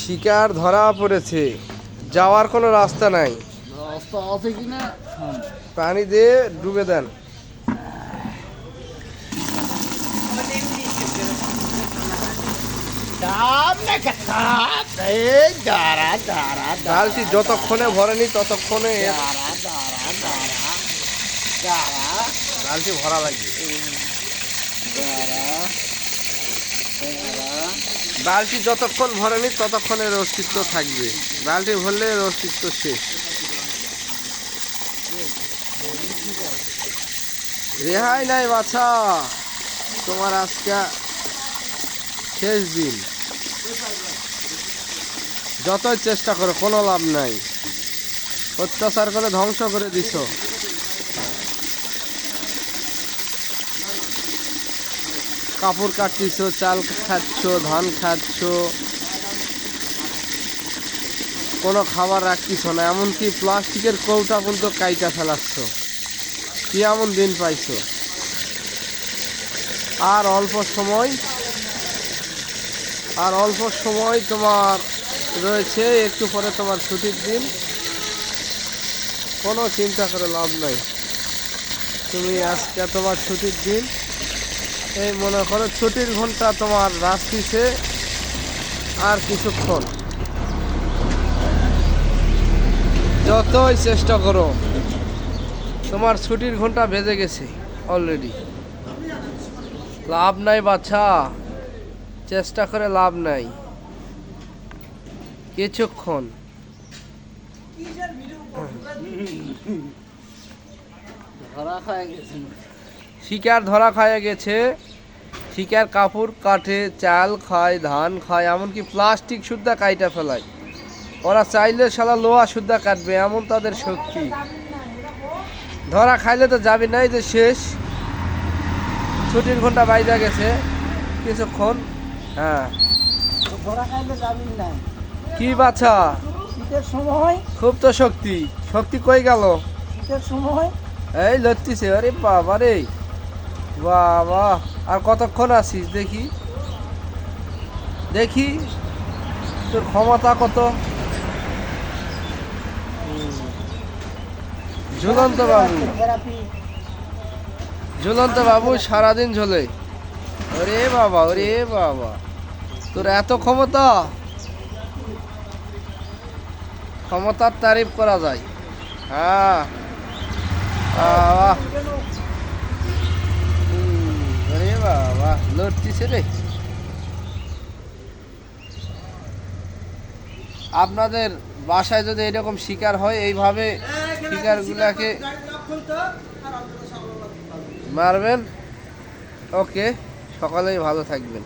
শিকার ধরা পড়েছে। যাওয়ার কোনো রাস্তা নাই। রাস্তা আছে কিনা? পানি দিয়ে ডুবে দেন। না ডালটি যতক্ষণে ভরেনি ততক্ষণে ডালটি ভরা লাগবে। ডালটি যতক্ষণ ভরেনি ততক্ষণ এর অস্তিত্ব থাকবে। ডালটি ভরলে এর অস্তিত্ব শেষ। রেহাই নাই বাছা। তোমার আজকে শেষ দিন। যতই চেষ্টা করো, কোনো লাভ নাই। অত্যাচার করে ধ্বংস করে দিছ। কাপড় কাটতিছ, চাল খাচ্ছ, ধান খাচ্ছ, কোনো খাবার রাখতিছ না, এমনকি প্লাস্টিকের কৌটা পর্যন্ত কাইটা ফেলাচ্ছ। কি এমন দিন পাইছো? আর অল্প সময়, আর অল্প সময় তোমার রয়েছে, একটু পরে তোমার ছুটির দিন। কোনো চিন্তা করে লাভ নাই। তুমি আজকে তোমার ছুটির দিন। এই মনে করো ছুটির ঘণ্টা তোমার রাস্তিছে আর কিছুক্ষণ। যতই চেষ্টা করো তোমার ছুটির ঘণ্টা বেজে গেছে অলরেডি লাভ নাই বাচ্চা চেষ্টা করে লাভ নাই। কিছুক্ষণ। ধরা খায় গেছে। শিকার ধরা খায় গেছে। শিকার কাপড় কাটে চাল খায় ধান খায় এমনকি প্লাস্টিক সুদ্ধা কাইটা ফেলায়। ওরা চাইলে শালা লোহা সুদ্ধা কাটবে এমন তাদের শক্তি। ধরা খাইলে তো যাবি নাই যে শেষ। ছুটির ঘণ্টা বাইজা গেছে কিছুক্ষণ হ্যাঁ। ধরা খাইলে যাবি কি বাছা? শীতের সময়? খুব তো শক্তি। শক্তি কই গেল? শীতের সময়? এই লড়তিছে আরে বাবা রে বাবা, আর কতক্ষণ আছিস দেখি? দেখি, তোর ক্ষমতা কত? ঝুলন্ত বাবু। ঝুলন্ত বাবু সারাদিন ঝোলে। ওরে বাবা ওরে বাবা। তোর এত ক্ষমতা? ক্ষমতার তারিফ করা যায়। হ্যাঁ বাবা হুম, ওরে বাবা লড়তিছে রে আপনাদের বাসায় যদি এরকম শিকার হয়, এইভাবে শিকার গুলাকে মারবেন। ওকে, সকালেই ভালো থাকবেন।